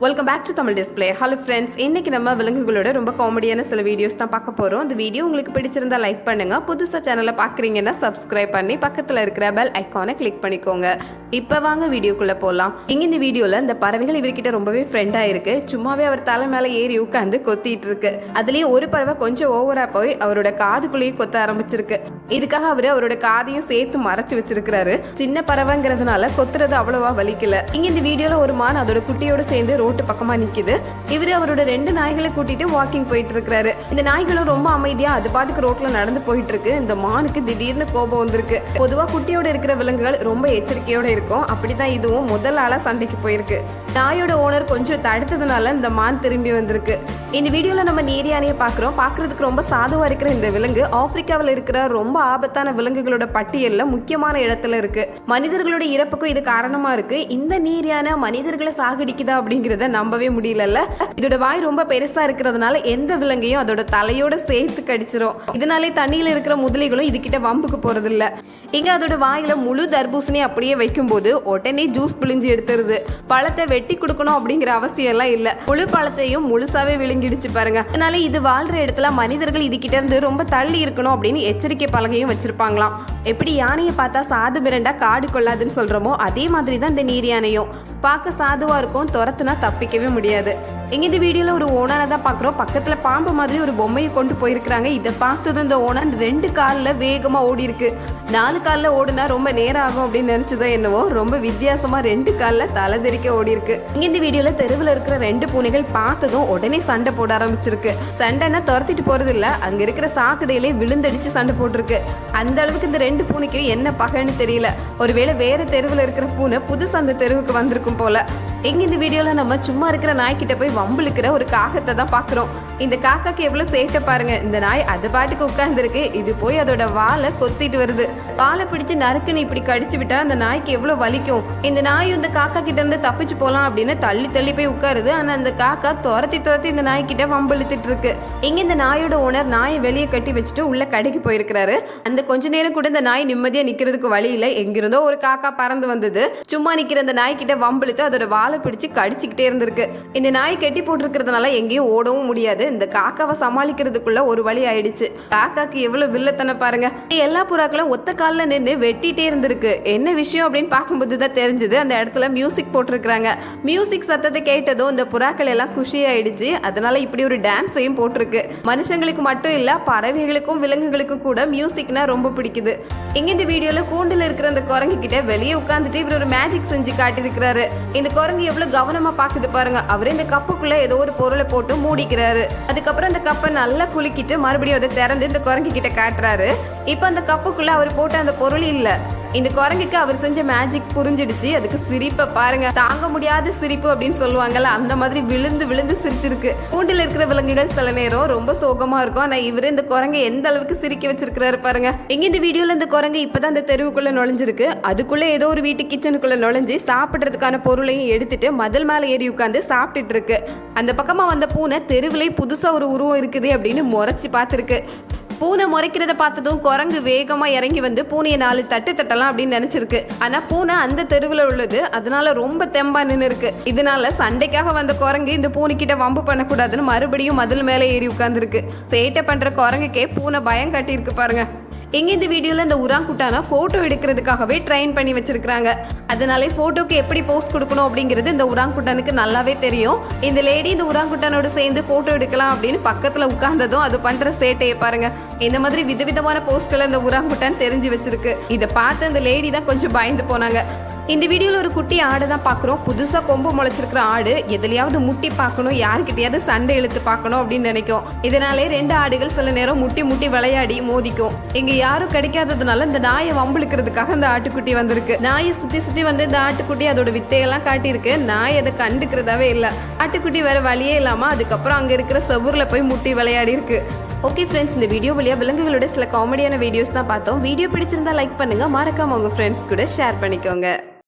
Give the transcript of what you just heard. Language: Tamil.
Welcome back to Tamil display hello friends இன்னைக்கு நம்ம விலங்குகளோட ரொம்ப காமெடியான சில வீடியோஸ் தான் பார்க்க போகிறோம் இந்த வீடியோ உங்களுக்கு பிடிச்சிருந்தா லைக் பண்ணுங்க. புதுசாக சேனலை பார்க்குறீங்கன்னா சப்ஸ்கிரைப் பண்ணி பக்கத்தில் இருக்கிற பெல் ஐக்கானை கிளிக் பண்ணிக்கோங்க. இப்போ வாங்க வீடியோக்குள்ளே போகலாம் இங்கே இந்த வீடியோவில் இந்த பறவைகள் இவர்கிட்ட ரொம்பவே ஃப்ரெண்டாக இருக்கு சும்மாவே அவர் தலை மேலே ஏறி உட்காந்து கொத்திட்டு இருக்கு. அதுலேயே ஒரு பறவை கொஞ்சம் ஓவராக போய் அவரோட காதுக்குள்ளேயும் கொத்த ஆரம்பிச்சிருக்கு. இதுக்காக அவர் அவரோட காதையும் சேர்த்து மறைச்சு வச்சிருக்கிறாரு. சின்ன பறவைங்கிறதுனால கொத்துறது அவ்வளவா வலிக்கல. இங்க இந்த வீடியோல ஒரு மான் அதோட குட்டியோட சேர்ந்து ரோட்டு பக்கமா நிக்குது. இவரு அவரோட ரெண்டு நாய்களை கூட்டிட்டு வாக்கிங் போயிட்டு இருக்காரு இந்த நாய்களும் ரொம்ப அமைதியா அது பாட்டுக்கு ரோட்ல நடந்து போயிட்டு இருக்கு இந்த மானுக்கு திடீர்னு கோபம் வந்திருக்கு. பொதுவா குட்டியோட இருக்கிற விலங்குகள் ரொம்ப எச்சரிக்கையோட இருக்கும். அப்படிதான் இதுவும் முதல் ஆளா சண்டைக்கு போயிருக்கு. நாயோட ஓனர் கொஞ்சம் தடுத்ததுனால இந்த மான் திரும்பி வந்திருக்கு. இந்த வீடியோல நம்ம நீர் யானையை பாக்குறோம். பாக்குறதுக்கு ரொம்ப சாதுவா இருக்கிற இந்த விலங்கு ஆப்பிரிக்காவில் இருக்கிற ரொம்ப ஆபத்தான விலங்குகளோட பட்டியல்ல முக்கியமான இடத்துல இருக்கு. மனிதர்களோட இறப்புக்கும் இது காரணமா இருக்கு. இந்த நீர் யானை மனிதர்களை சாகடிக்குதா அப்படிங்கிறது நம்பவே முடியலல்ல. இதோட வாய் ரொம்ப பெருசா இருக்கிறதுனால எந்த விலங்கையும் அதோட தலையோட சேர்த்து கடிச்சிரும். இதனாலே தண்ணியில இருக்கிற முதலைகளும் இதுகிட்ட வம்புக்கு போறது இல்ல இங்க அதோட வாயில முழு தர்பூசணி அப்படியே வைக்கும்போது உடனே ஜூஸ் பிழிஞ்சு எடுத்துருது. பழத்தை வெட்டி கொடுக்கணும் அப்படிங்கிற அவசியம் எல்லாம் இல்ல. முழு பழத்தையும் முழுசாவே விழுங்கிடுச்சு பாருங்க. அதனால இது வாழ்ற இடத்துல மனிதர்கள் இதுகிட்ட இருந்து ரொம்ப தள்ளி இருக்கணும் அப்படின்னு எச்சரிக்கை பலகையும் வச்சிருப்பாங்களாம். எப்படி யானையை பார்த்தா சாது மிரண்டா காடு கொள்ளாதுன்னு சொல்றோமோ அதே மாதிரி தான் இந்த நீர் யானையும். பார்க்க சாதுவாக இருக்கும் துரத்துனா தப்பிக்கவே முடியாது. இங்க இந்த வீடியோவில் ஒரு ஓனரை தான் பார்க்குறோம் பக்கத்தில் பாம்பு மாதிரி ஒரு பொம்மையை கொண்டு போயிருக்கிறாங்க. இதை பார்த்ததும் இந்த ஓனர் ரெண்டு காலில் வேகமாக ஓடி இருக்கு நாலு காலில் ஓடுனா ரொம்ப நேரம் ஆகும் அப்படின்னு நினச்சதோ என்னவோ ரொம்ப வித்தியாசமாக ரெண்டு காலில் தலை தெறிக்க ஓடி இருக்கு இங்க இந்த வீடியோவில் தெருவில் இருக்கிற ரெண்டு பூனைகள் பார்த்ததும் உடனே சண்டை போட ஆரம்பிச்சிருக்கு. சண்டைன்னா துரத்திட்டு போறது இல்லை அங்கே இருக்கிற சாக்கடையிலே விழுந்தடிச்சு சண்டை போட்டிருக்கு. அந்த அளவுக்கு இந்த ரெண்டு பூனைக்கும் என்ன பகைன்னு தெரியல. ஒருவேளை வேற தெருவில் இருக்கிற பூனை புதுசு அந்த தெருவுக்கு வந்திருக்கும் போல. எங்க இந்த வீடியோல நம்ம சும்மா இருக்கிற நாய்கிட்ட போய் வம்பிழுக்கிற ஒரு காகத்தை தான் பாக்குறோம். இந்த காக்காக்கு எவ்வளவு சேட்டை பாருங்க. இந்த நாய் அது பாட்டுக்கு உட்கார்ந்துருக்கு. இது போய் அதோட வாலை கொத்திட்டு வருது. வாழை பிடிச்சு நறுக்குன்னு இப்படி கடிச்சு விட்டா அந்த நாய்க்கு எவ்வளவு வலிக்கும். இந்த நாய் இந்த காக்கா கிட்ட இருந்து தப்பிச்சு போலாம் அப்படின்னு தள்ளி தள்ளி போய் உட்காருது. ஆனா அந்த காக்கா துரத்தி துரத்தி இந்த நாய்க்கிட்ட வம்பிழுத்துட்டு இருக்கு. இங்க இந்த நாயோட ஓனர் நாயை வெளியே கட்டி வச்சுட்டு உள்ள கடைக்கு போயிருக்கிறாரு. அந்த கொஞ்ச நேரம் கூட இந்த நாய் நிம்மதியா நிக்கிறதுக்கு வழி இல்லை. எங்கிருந்தோ ஒரு காக்கா பறந்து வந்தது. சும்மா நிக்கிற அந்த நாய்கிட்ட வம்பிழுத்து அதோட காலை பிடிச்சு கடிச்சுக்கிட்டே இருந்திருக்கு. இந்த நாய் கெட்டி போட்டிருக்கிறதுனால எங்கேயும் ஓடவும் முடியாது. இந்த காக்காவை சமாளிக்கிறதுக்குள்ள ஒரு வழி ஆயிடுச்சு. காக்காக்கு எவ்வளவு வில்லத்தனை பாருங்க. எல்லா புறாக்களும் ஒத்த காலில் நின்று வெட்டிட்டே இருந்திருக்கு. என்ன விஷயம் அப்படின்னு பார்க்கும்போது தான் தெரிஞ்சது. அந்த இடத்துல மியூசிக் போட்டிருக்கிறாங்க. மியூசிக் சத்தத்தை கேட்டதும் இந்த புறாக்கள் எல்லாம் குஷி ஆயிடுச்சு. அதனால இப்படி ஒரு டான்ஸையும் போட்டிருக்கு. மனுஷங்களுக்கு மட்டும் இல்ல பறவைகளுக்கும் விலங்குகளுக்கும் கூட மியூசிக்னா ரொம்ப பிடிக்குது. இங்க இந்த வீடியோல கூண்டுல இருக்கிற அந்த குரங்கு கிட்ட வெளியே உட்காந்துட்டு இவர் ஒரு மேஜிக் செஞ்சு காட்டியிருக்கிறாரு. இந்த குரங்கு எவ்வளவு கவனமா பாக்குது பாருங்க. அவரு இந்த கப்புக்குள்ள ஏதோ ஒரு பொருளை போட்டு மூடிக்கிறாரு. அதுக்கப்புறம் அந்த கப்பை நல்லா குலுக்கிட்டு மறுபடியும் அதை திறந்து இந்த குரங்கு கிட்ட காட்டுறாரு. இப்போ அந்த கப்புக்குள்ள அவர் போட்ட அந்த பொருள் இல்ல. இந்த குரங்குக்கு அவர் செஞ்ச மேஜிக் புரிஞ்சிடுச்சு. அதுக்கு சிரிப்பை பாருங்க. தாங்க முடியாத சிரிப்பு அப்படின்னு சொல்லுவாங்கல்ல அந்த மாதிரி விழுந்து விழுந்து சிரிச்சிருக்கு. கூண்டில் இருக்கிற விலங்குகள் சில நேரம் ரொம்ப சோகமா இருக்கும். ஆனா இவரு இந்த குரங்கை எந்த அளவுக்கு சிரிக்க வச்சிருக்கிறாரு பாருங்க. எங்க இந்த வீடியோல இந்த குரங்கு இப்பதான் அந்த தெருவுக்குள்ள நுழைஞ்சிருக்கு. அதுக்குள்ள ஏதோ ஒரு வீட்டு கிச்சனுக்குள்ள நுழைஞ்சு சாப்பிடுறதுக்கான பொருளையும் எடுத்துட்டு மதில் மேல ஏறி உட்காந்து சாப்பிட்டுட்டு இருக்கு. அந்த பக்கமா வந்த பூனை தெருவிலே புதுசா ஒரு உருவம் இருக்குது அப்படின்னு முறைச்சு பார்த்துருக்கு. பூனை முறைக்கிறத பார்த்ததும் குரங்கு வேகமா இறங்கி வந்து பூனையை நாலு தட்டு தட்டலாம் அப்படின்னு நினைச்சிருக்கு. ஆனா பூனை அந்த தெருவில் உள்ளது. அதனால ரொம்ப தெம்பா நின்று இருக்கு இதனால சண்டைக்காக வந்த குரங்கு இந்த பூனைக்கிட்ட வம்பு பண்ணக்கூடாதுன்னு மறுபடியும் மதில் மேலே ஏறி உட்கார்ந்துருக்கு. சேட்டை பண்ற குரங்குக்கே பூனை பயம் கட்டியிருக்கு பாருங்க. எங்கே இந்த வீடியோல இந்த உராங்குட்டானா போட்டோ எடுக்கிறதுக்காகவே ட்ரெயின் பண்ணி வச்சிருக்காங்க அதனாலே போட்டோக்கு எப்படி போஸ்ட் கொடுக்கணும் அப்படிங்கிறது இந்த உராங்குட்டானுக்கு நல்லாவே தெரியும். இந்த லேடி இந்த உராங்குட்டானோட சேர்ந்து போட்டோ எடுக்கலாம் அப்படின்னு பக்கத்துல உட்கார்ந்ததும் அது பண்ற சேட்டையை பாருங்க. இந்த மாதிரி விதவிதமான போஸ்ட்களை இந்த உராங்குட்டான் தெரிஞ்சு வச்சிருக்கு. இதை பார்த்து அந்த லேடி தான் கொஞ்சம் பயந்து போனாங்க. இந்த வீடியோவில் ஒரு குட்டி ஆடு தான் பார்க்குறோம் புதுசாக கொம்பு முளைச்சிருக்கிற ஆடு எதுலையாவது முட்டி பார்க்கணும் யாருக்கிட்டையாவது சண்டை இழுத்து பார்க்கணும் அப்படின்னு நினைக்கும். இதனாலே ரெண்டு ஆடுகள் சில நேரம் முட்டி முட்டி விளையாடி மோதிக்கும். இங்க யாரும் கிடைக்காததுனால இந்த நாயை வம்பிழுக்கிறதுக்காக இந்த ஆட்டுக்குட்டி வந்திருக்கு. நாயை சுற்றி சுற்றி வந்து இந்த ஆட்டுக்குட்டி அதோட வித்தையெல்லாம் காட்டியிருக்கு. நாய் அதை கண்டுக்கிறதாவே இல்லை. ஆட்டுக்குட்டி வேற வழியே இல்லாமல் அதுக்கப்புறம் அங்கே இருக்கிற செவூரில் போய் முட்டி விளையாடி இருக்கு ஓகே ஃப்ரெண்ட்ஸ் இந்த வீடியோ வழியாக விலங்குகளோட சில காமெடியான வீடியோஸ் தான் பார்த்தோம். வீடியோ பிடிச்சிருந்தா லைக் பண்ணுங்கள் மறக்காம உங்கள் ஃப்ரெண்ட்ஸ் கூட ஷேர் பண்ணிக்கோங்க.